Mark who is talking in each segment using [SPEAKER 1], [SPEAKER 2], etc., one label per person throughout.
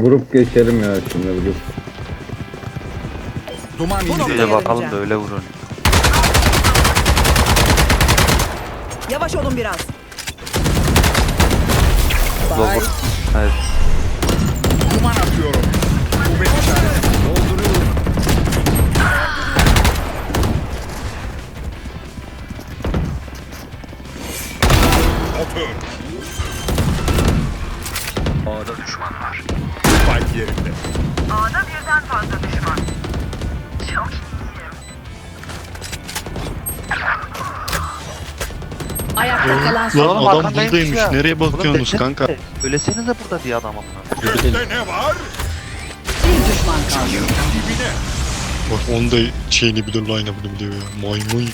[SPEAKER 1] Vurup geçelim ya şimdi bir dur.
[SPEAKER 2] Duman indi.
[SPEAKER 3] Şöyle bakalım da öyle vurun.
[SPEAKER 4] Yavaş olun biraz.
[SPEAKER 3] Lower. Evet.
[SPEAKER 2] Duman atıyorum.
[SPEAKER 5] Birden fazla düşman. Çok iyiyim.
[SPEAKER 4] Ayakta kalan son.
[SPEAKER 3] Oğlum
[SPEAKER 6] adam
[SPEAKER 3] arkandaymış
[SPEAKER 6] buradaymış.
[SPEAKER 3] ya.
[SPEAKER 6] Nereye
[SPEAKER 3] Oğlum
[SPEAKER 6] bakıyorsunuz
[SPEAKER 3] desene.
[SPEAKER 6] kanka?
[SPEAKER 3] Söylesenize burada diye adam amına.
[SPEAKER 2] Gökte ne var?
[SPEAKER 4] Bir düşman kaldı.
[SPEAKER 2] Dibine.
[SPEAKER 6] Bak onu da şeyini biliyor, line-up'ını biliyor ya. Maymun.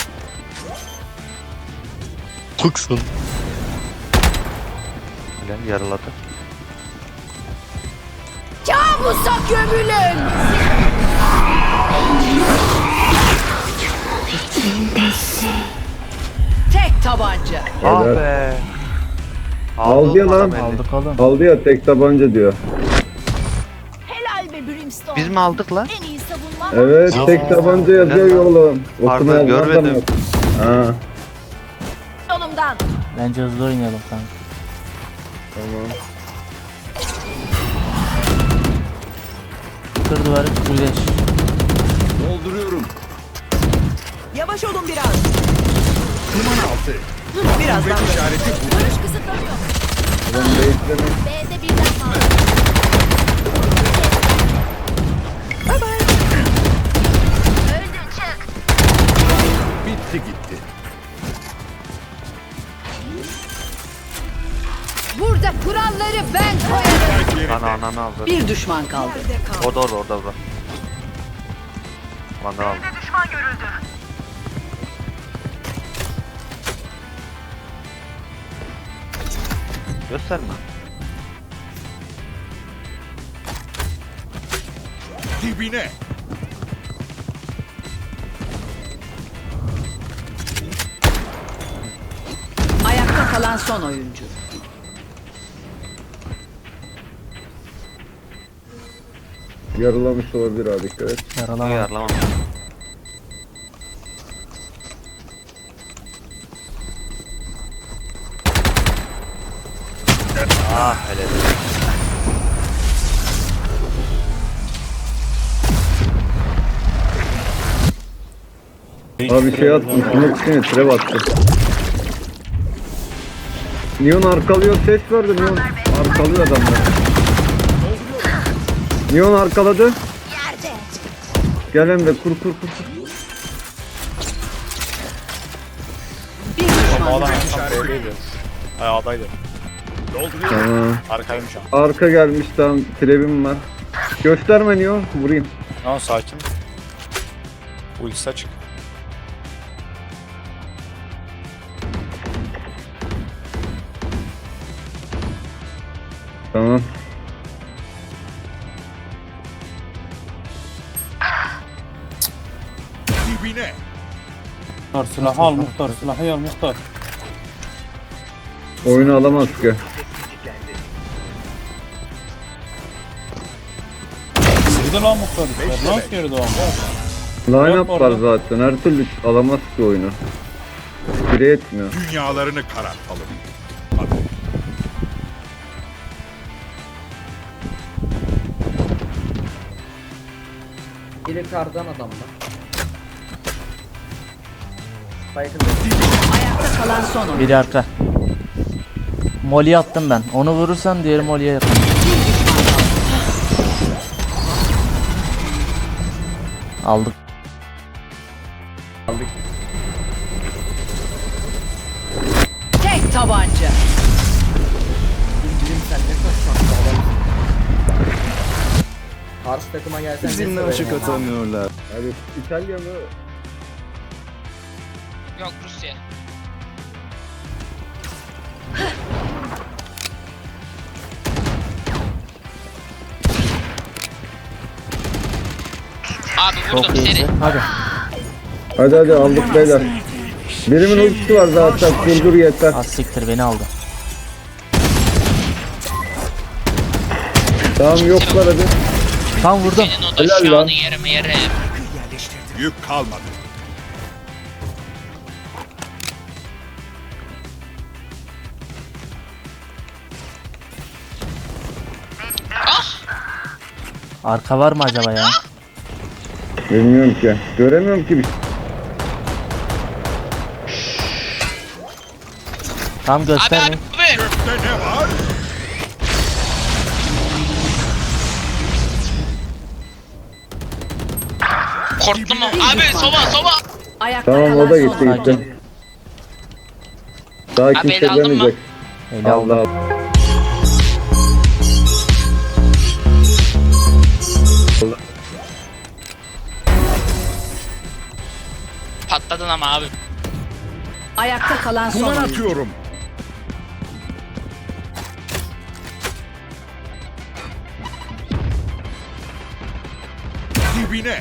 [SPEAKER 6] Pıksın.
[SPEAKER 3] Ulan yaraladı.
[SPEAKER 4] Kabusa gömülün. Tek tabanca.
[SPEAKER 3] Ah be.
[SPEAKER 1] Aldı ya lan.
[SPEAKER 3] Aldık.
[SPEAKER 1] Aldı ya tek tabanca diyor.
[SPEAKER 7] Helal be Brimstone.
[SPEAKER 3] Biz mi aldık lan?
[SPEAKER 7] En iyi savunma.
[SPEAKER 1] Evet
[SPEAKER 6] Ya.
[SPEAKER 1] tek tabanca yazıyor oğlum.
[SPEAKER 3] Pardon,
[SPEAKER 1] Okuma
[SPEAKER 3] görmedim.
[SPEAKER 1] Ha
[SPEAKER 7] Yolumdan.
[SPEAKER 8] Bence hızlı oynayalım kanka.
[SPEAKER 1] tamam.
[SPEAKER 8] Kır duvarı, güleş.
[SPEAKER 2] Dolduruyorum.
[SPEAKER 4] Yavaş olun biraz.
[SPEAKER 2] Duman altı.
[SPEAKER 4] Birazdan
[SPEAKER 2] Kuvvet işareti bu.
[SPEAKER 7] Görüş kısıtlanıyor.
[SPEAKER 1] Ben bekleme.
[SPEAKER 7] B'de birden fazla.
[SPEAKER 4] Bay bay.
[SPEAKER 7] Öldü çık.
[SPEAKER 2] Bitti gitti.
[SPEAKER 7] Burada kuralları ben koyarım.
[SPEAKER 3] Ana ananı aldı.
[SPEAKER 4] Bir düşman kaldı.
[SPEAKER 3] Orada orada orada orada. Vandal aldı.
[SPEAKER 5] Düşman görüldü.
[SPEAKER 3] Gösterme.
[SPEAKER 2] Dibine.
[SPEAKER 4] Ayakta kalan son oyuncu.
[SPEAKER 1] Yarılamış olabilir abi dikkat et.
[SPEAKER 8] Yaralama.
[SPEAKER 3] Yarlamam. Ah hele.
[SPEAKER 1] Abi şey attım. Smoke içine trap attı. Neon arkalıyor ses verdi Neon. Arkalıyor adamlar. Neon arkaladı. Gel hem de kur kur kur.
[SPEAKER 9] Adam tam. Ay A'daydı.
[SPEAKER 1] Tamam.
[SPEAKER 9] Arkaymış ama.
[SPEAKER 1] Arka gelmiş tamam. Trap'im var. Gösterme Neon. Vurayım.
[SPEAKER 9] Tamam sakin. Ultisi açık.
[SPEAKER 1] Tamam.
[SPEAKER 8] Silahı al muhtar, silahı al muhtar.
[SPEAKER 1] Oyunu alamaz ki.
[SPEAKER 8] Girdi lan muhtar. Nasıl girdi o?
[SPEAKER 1] Line up var zaten. Her türlü alamaz ki oyunu. Bire etmiyor.
[SPEAKER 2] Dünyalarını karartalım. Hadi.
[SPEAKER 10] Biri kardan adamlar. Spike'ın
[SPEAKER 4] Ayakta kalan son oyuncu.
[SPEAKER 8] Biri arka. Molly attım ben. Onu vurursan diğeri Molly'ye yakın. Aldık.
[SPEAKER 4] Tek tabanca.
[SPEAKER 10] Birim sen ne. Karşı takıma gelsen Bizimle açık atamıyorlar.
[SPEAKER 1] Abi İtalya mı?
[SPEAKER 11] Yok Rusya. Abi vurdum
[SPEAKER 8] Çok
[SPEAKER 11] seni.
[SPEAKER 8] iyisin. Hadi.
[SPEAKER 1] Hadi hadi aldık beyler. Birimin ultisi var zaten. Kurdur yeter.
[SPEAKER 8] Az siktir beni aldı.
[SPEAKER 1] Tamam yoklar hadi.
[SPEAKER 8] Tam vurdum.
[SPEAKER 11] Senin o da
[SPEAKER 1] Helal
[SPEAKER 11] şu
[SPEAKER 1] lan.
[SPEAKER 11] yerim yerim.
[SPEAKER 2] Yük kalmadı.
[SPEAKER 8] Arka var mı acaba ya?
[SPEAKER 1] Bilmiyorum ki. Göremiyorum ki bir şey.
[SPEAKER 8] Tam
[SPEAKER 11] Abi abi
[SPEAKER 8] göstermeyin.
[SPEAKER 11] abi. Korktum mu? Abi soba soba.
[SPEAKER 4] Ayakta
[SPEAKER 1] Tamam
[SPEAKER 4] kalan
[SPEAKER 1] o da
[SPEAKER 4] son
[SPEAKER 1] gitti
[SPEAKER 4] oyuncu.
[SPEAKER 1] gitti. Daha
[SPEAKER 11] Abi,
[SPEAKER 1] kimse
[SPEAKER 11] el aldın mı?
[SPEAKER 1] demeyecek.
[SPEAKER 8] Eli aldım.
[SPEAKER 1] Allah.
[SPEAKER 11] Patladın ama abi.
[SPEAKER 4] Ayakta kalan son
[SPEAKER 2] Duman
[SPEAKER 4] oyuncu.
[SPEAKER 2] atıyorum. Dibine.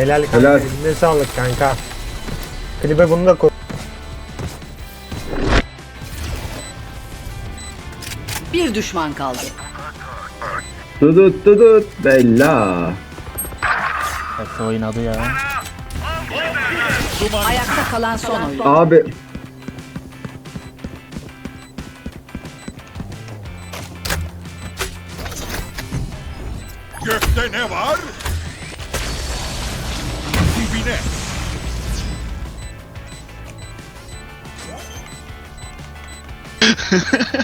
[SPEAKER 10] Helal
[SPEAKER 1] kanka, Helal.
[SPEAKER 10] eline sağlık kanka. Klibe bunu da koy.
[SPEAKER 4] Bir düşman kaldı.
[SPEAKER 1] Tudut tudut bella.
[SPEAKER 8] Hepsi oynadı ya.
[SPEAKER 4] Ayakta kalan son oyuncu.
[SPEAKER 1] Abi
[SPEAKER 2] Gökte ne var? Dibine.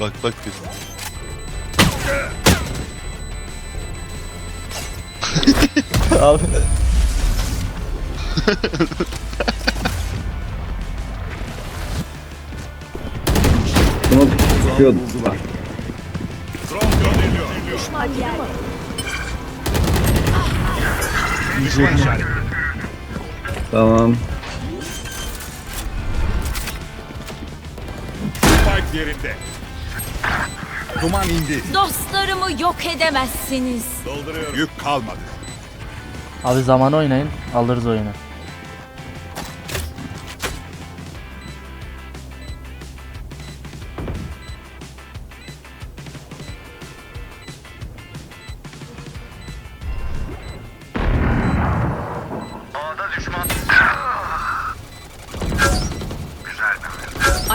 [SPEAKER 6] Bak bak bir.
[SPEAKER 8] Abi.
[SPEAKER 1] bunu tutuyordu.
[SPEAKER 2] Düşman işareti.
[SPEAKER 1] Tamam.
[SPEAKER 2] Spike yerinde. Duman indi.
[SPEAKER 7] Dostlarımı yok edemezsiniz.
[SPEAKER 2] Dolduruyorum. Yük kalmadı.
[SPEAKER 8] Abi zaman oynayın. Alırız oyunu.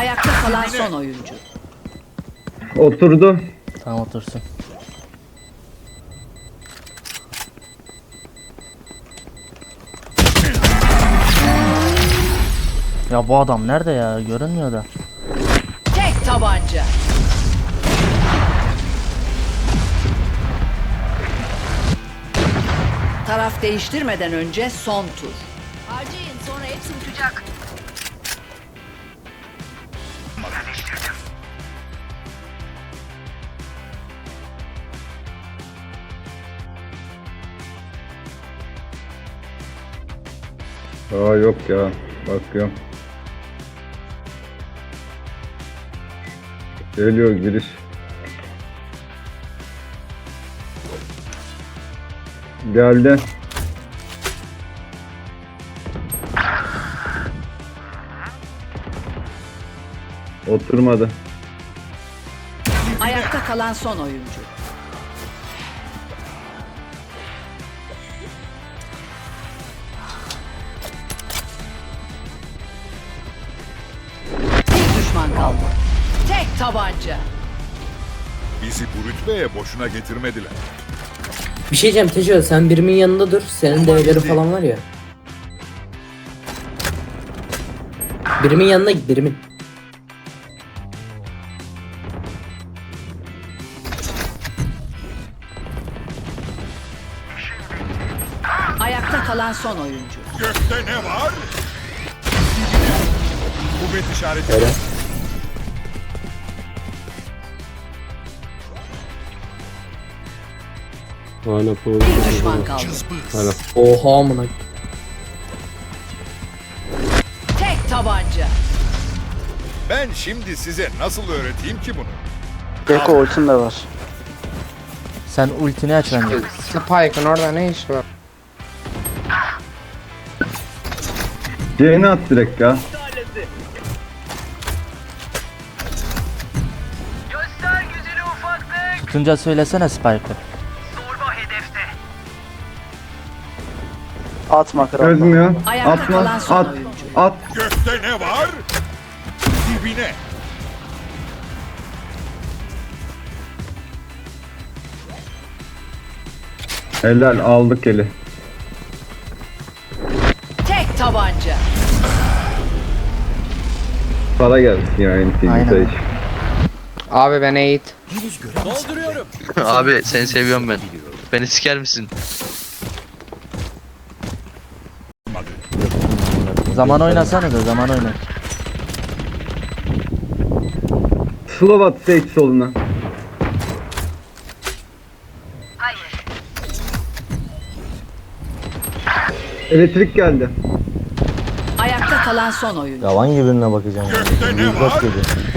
[SPEAKER 4] Ayakta kalan son oyuncu.
[SPEAKER 1] Oturdu.
[SPEAKER 8] Tamam otursun. Ya bu adam nerede ya? Görünmüyor da.
[SPEAKER 4] Tek tabanca. Taraf değiştirmeden önce son tur.
[SPEAKER 1] Aa yok ya. Bakıyorum. Geliyor giriş. Geldi. Oturmadı.
[SPEAKER 4] Ayakta kalan son oyuncu. Kaldı. Tek tabanca.
[SPEAKER 2] Bizi bu rütbeye boşuna getirmediler.
[SPEAKER 10] Bir şey diyeceğim Tejo sen birimin yanında dur. Senin devleri falan var ya. Birimin yanına git birimin.
[SPEAKER 4] Ayakta kalan son oyuncu.
[SPEAKER 2] Gökte ne var? Kuvvet işareti.
[SPEAKER 10] Öyle. Aynen
[SPEAKER 4] Bir düşman kaldı.
[SPEAKER 10] Oha amına.
[SPEAKER 4] Tek tabanca.
[SPEAKER 2] Ben şimdi size nasıl öğreteyim ki bunu?
[SPEAKER 3] Gecko ultim de var.
[SPEAKER 8] Sen ultini aç bence.
[SPEAKER 10] Spike'ın orada ne iş var?
[SPEAKER 1] C'ni at direkt ya.
[SPEAKER 8] Tutunca söylesene Spike'ı.
[SPEAKER 3] Atma kral.
[SPEAKER 1] Çözmüyor.
[SPEAKER 4] Ayakta
[SPEAKER 1] Atma.
[SPEAKER 4] kalan son
[SPEAKER 1] At.
[SPEAKER 4] oyuncu.
[SPEAKER 1] At.
[SPEAKER 2] Gökte ne var? Dibine.
[SPEAKER 1] Helal aldık eli.
[SPEAKER 4] Tek tabanca.
[SPEAKER 1] Para gelsin ya NTV
[SPEAKER 8] Aynen.
[SPEAKER 10] Abi ben eğit.
[SPEAKER 3] Abi seni seviyorum ben. Beni siker misin?
[SPEAKER 8] Zaman oynasana da zaman oyna.
[SPEAKER 1] Slovat Sage soluna.
[SPEAKER 5] Hayır.
[SPEAKER 1] Elektrik geldi.
[SPEAKER 4] Ayakta kalan son oyuncu.
[SPEAKER 1] Yalan gibirine bakacağım.
[SPEAKER 2] Gökte ne var? Dibine.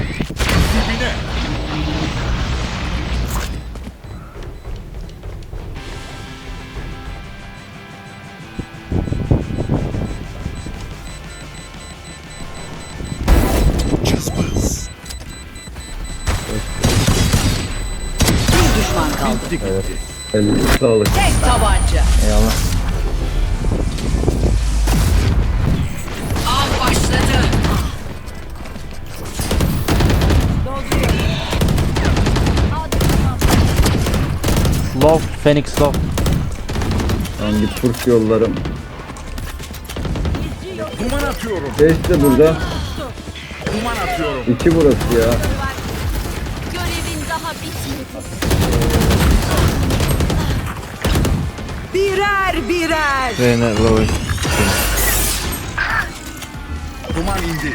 [SPEAKER 1] Sağlık.
[SPEAKER 4] Tek tabanca.
[SPEAKER 8] Eyvallah.
[SPEAKER 4] Av başladı.
[SPEAKER 8] Slow. Phoenix slow.
[SPEAKER 1] Hangi turp yollarım.
[SPEAKER 2] Duman atıyorum.
[SPEAKER 1] Sage de burada.
[SPEAKER 2] Duman atıyorum.
[SPEAKER 1] İki burası ya.
[SPEAKER 4] Birer birer.
[SPEAKER 2] Duman indi.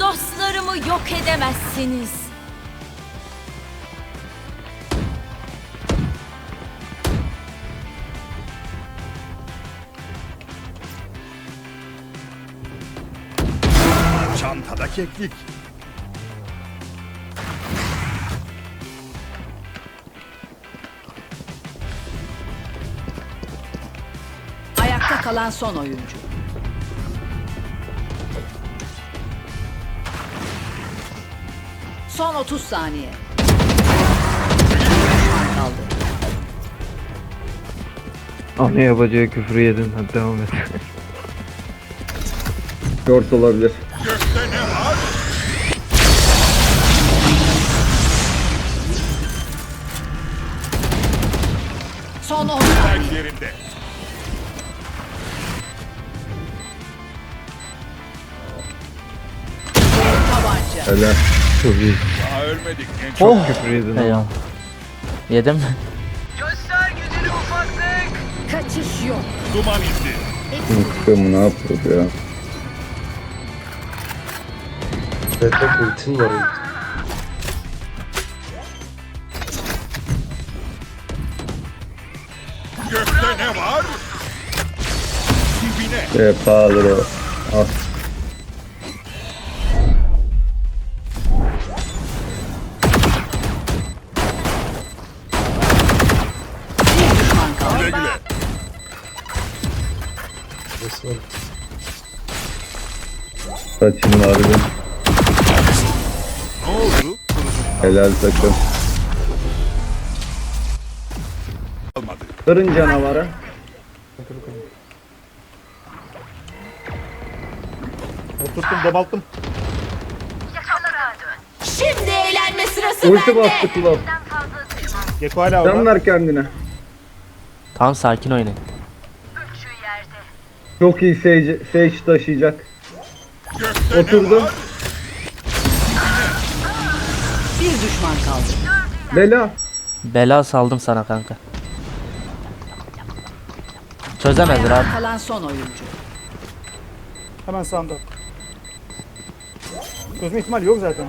[SPEAKER 7] Dostlarımı yok edemezsiniz.
[SPEAKER 2] Çantada keklik.
[SPEAKER 4] Kalan son oyuncu. Son 30 saniye. Kaldı.
[SPEAKER 1] Ana yapacağı küfrü yedin. Hadi devam et. Short olabilir.
[SPEAKER 4] Son 10 saniye.
[SPEAKER 2] Yerinde.
[SPEAKER 4] Tabanca.
[SPEAKER 1] Helal.
[SPEAKER 2] Daha ölmedik. En çok
[SPEAKER 8] Oh.
[SPEAKER 1] Küfrü yedin.
[SPEAKER 8] Eyvallah. Yedim.
[SPEAKER 5] Göster gücünü ufaklık.
[SPEAKER 7] Kaçış yok.
[SPEAKER 2] duman indi.
[SPEAKER 1] Sıkımı ne yapıyoruz ya?
[SPEAKER 2] Gökte ne var? Dibine.
[SPEAKER 1] Pahalı o. Al. Var bir.
[SPEAKER 2] Ne oldu?
[SPEAKER 1] Helal takım.
[SPEAKER 2] Almadı.
[SPEAKER 1] Kırın canavarı.
[SPEAKER 9] Oturttum
[SPEAKER 5] dön.
[SPEAKER 7] Şimdi eğlenme sırası
[SPEAKER 1] Ulti
[SPEAKER 7] bende.
[SPEAKER 1] bastı kulak.
[SPEAKER 9] Gecko hala
[SPEAKER 1] Can
[SPEAKER 9] orada.
[SPEAKER 1] ver kendine.
[SPEAKER 8] Tamam sakin oynayın.
[SPEAKER 1] Çok iyi Sage, Sage taşıyacak.
[SPEAKER 2] Gökte
[SPEAKER 1] Oturdu.
[SPEAKER 2] ne var?
[SPEAKER 4] Bir düşman kaldı.
[SPEAKER 1] Bela.
[SPEAKER 8] Bela saldım sana kanka. Çözemezler abi.
[SPEAKER 4] Ayakta kalan son oyuncu.
[SPEAKER 9] Hemen sağında. Çözme ihtimali yok zaten.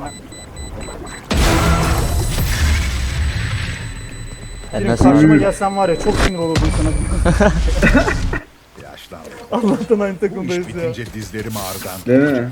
[SPEAKER 9] Benim
[SPEAKER 8] Eline
[SPEAKER 9] karşıma
[SPEAKER 8] sağlık.
[SPEAKER 9] gelsen var ya çok sinir olurdum sana. Allah'tan aynı
[SPEAKER 2] Bu
[SPEAKER 9] takımdayız
[SPEAKER 2] iş
[SPEAKER 9] ya.
[SPEAKER 2] bitince dizlerim ağrıdan.
[SPEAKER 1] Değil mi?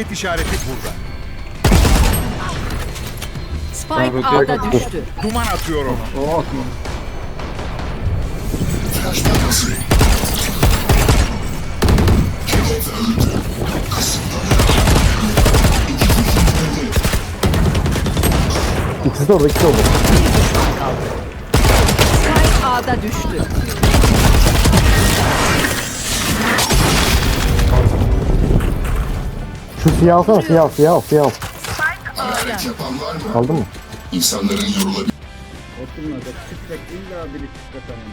[SPEAKER 2] Kuvvet işareti burada.
[SPEAKER 7] Spike A'da düştü.
[SPEAKER 2] Duman atıyorum.
[SPEAKER 7] Spike A'da düştü.
[SPEAKER 1] Şu siyah alsana siyah siyah siyah. Aldın mı? Oturmadı. Çıkacak illa biri çıkacak tamam.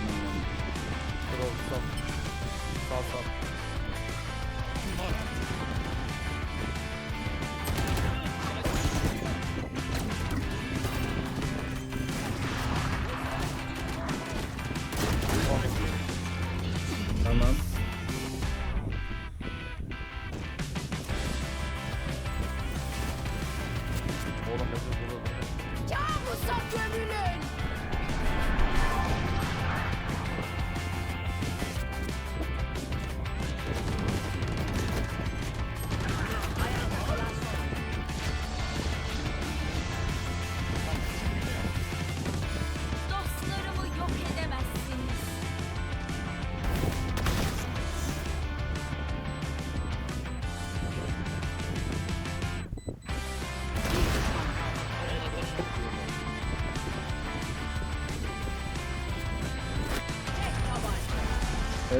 [SPEAKER 1] Tamam.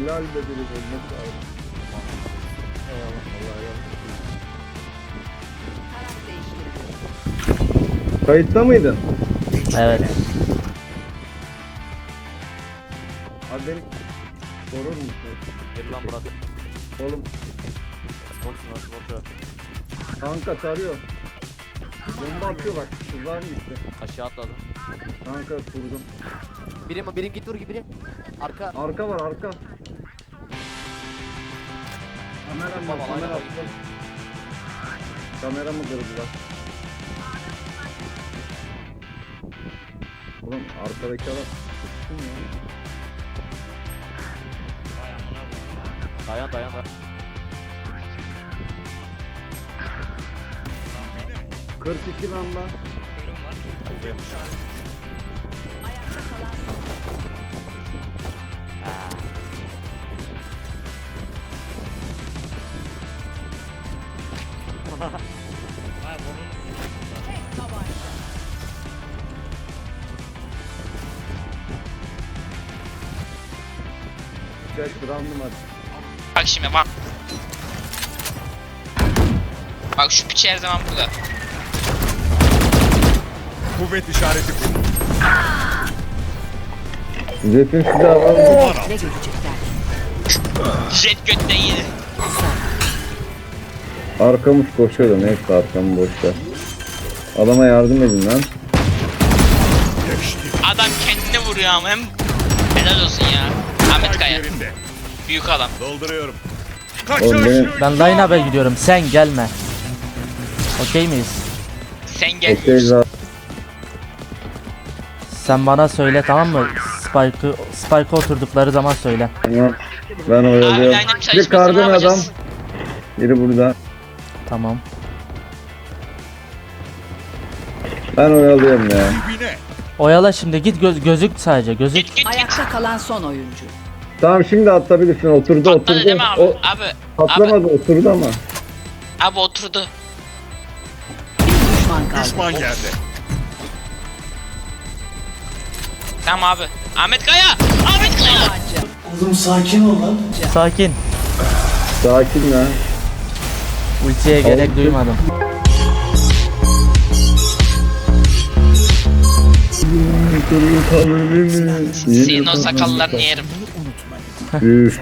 [SPEAKER 1] Helal be biri. Allah Allah. Kayıtta mıydın?
[SPEAKER 8] Evet.
[SPEAKER 1] Abi beni korur musun?
[SPEAKER 4] Gel lan Murat.
[SPEAKER 1] Oğlum
[SPEAKER 4] lan smoke.
[SPEAKER 1] kanka tarıyor. Bomba atıyor bak. Kızlar mı gitti?
[SPEAKER 4] Aşağı atladım.
[SPEAKER 1] Kanka vurdum.
[SPEAKER 4] Birim birim git vur biri. Arka.
[SPEAKER 1] Arka var arka. Kamera var kamera
[SPEAKER 4] aynen.
[SPEAKER 1] attı. Kamera mı kırdılar? Oğlum arkadaki adam sıktın ya.
[SPEAKER 4] Dayan dayan dayan.
[SPEAKER 1] 42 lamba. Güzel random at.
[SPEAKER 11] Bak şimdi bak. Bak şu piç her zaman burada.
[SPEAKER 2] Kuvvet işareti burada.
[SPEAKER 1] Zeytin size alalım.
[SPEAKER 2] Al.
[SPEAKER 7] Ne görecekler?
[SPEAKER 11] Jet götten yedi.
[SPEAKER 1] Arkamız koşuyor da neyse arkamı boş ver. Adama yardım edin lan.
[SPEAKER 11] Adam kendini vuruyor ama hem helal olsun ya. Ahmet Kaya. Büyük adam.
[SPEAKER 2] Dolduruyorum.
[SPEAKER 1] Oğlum
[SPEAKER 2] Kaçış.
[SPEAKER 8] Ben line-up'a gidiyorum. Sen gelme. Okey miyiz?
[SPEAKER 11] Sen gel.
[SPEAKER 8] Sen bana söyle tamam mı? Spike'ı Spike'a oturdukları zaman söyle.
[SPEAKER 1] Tamam. Ben oyalıyorum.
[SPEAKER 11] line-up
[SPEAKER 1] Bir kardan adam.
[SPEAKER 11] yapacağız?
[SPEAKER 1] Biri burada.
[SPEAKER 8] Tamam.
[SPEAKER 1] Ben oyalıyorum ya.
[SPEAKER 2] Dibine.
[SPEAKER 8] Oyala şimdi git göz gözük sadece gözük.
[SPEAKER 11] Git git git.
[SPEAKER 7] Ayakta kalan son oyuncu.
[SPEAKER 1] Tamam şimdi atabilirsin. Oturdu
[SPEAKER 11] Patladı
[SPEAKER 1] oturdu.
[SPEAKER 11] değil mi abi?
[SPEAKER 1] O
[SPEAKER 11] Abi. Abi,
[SPEAKER 1] patlamadı oturdu ama.
[SPEAKER 11] abi oturdu.
[SPEAKER 7] Düşman kaldı.
[SPEAKER 2] Düşman yerde.
[SPEAKER 11] Tamam abi. Ahmet Kaya. Ahmet Kaya.
[SPEAKER 8] Sakin.
[SPEAKER 1] Sakin lan.
[SPEAKER 8] Ultiye gerek duymadım.
[SPEAKER 11] Senin o sakallarını yerim.
[SPEAKER 1] Üf.